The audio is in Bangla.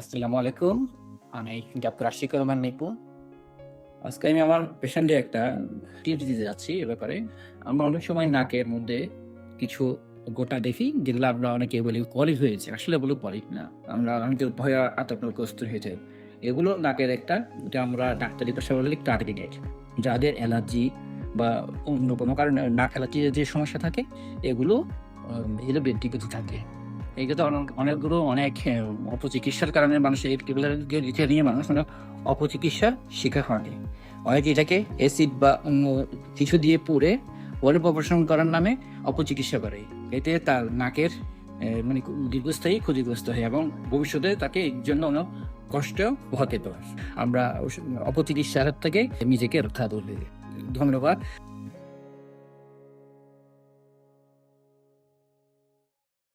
আসসালামু আলাইকুম আমি ডাক্তার আশিক রহমান নিপু। আজকে আমি আমার পেশেন্টে একটা টিপস দিতে যাচ্ছি এ ব্যাপারে। আমরা অনেক সময় নাকের মধ্যে কিছু গোটা দেখি, যেগুলো আমরা অনেকে বলি পলিপ হয়েছে আসলে বলে পলিপ না। আমরা অনেকে ভয় আতঙ্কগ্রস্ত হয়েছে এগুলো নাকের একটা, এটা আমরা ডাক্তারি পেশা বলে টার্গেটেড যাদের অ্যালার্জি বা অন্য কোনো কারণে নাক অ্যালার্জির যে সমস্যা থাকে, এগুলো এগুলো ব্যক্তিগত থাকে। এইগুলো অনেক- অনেকগুলো অনেক অপচিকিৎসার কারণে মানুষ এগুলোকে রেখে নিয়ে মানুষ অনেক অপচিকিৎসার শিকার হয় অনেকে এটাকে অ্যাসিড বা কিছু দিয়ে পুড়ে পরে অপারেশন করার নামে অপচিকিৎসা করে। এতে তার নাকের মানে দীর্ঘস্থায়ী ক্ষতিগ্রস্ত হয় এবং ভবিষ্যতে তাকে এর জন্য অনেক কষ্ট হতে পারে। আমরা অপচিকিৎসার থেকে নিজেকে রক্ষা করবে ধন্যবাদ।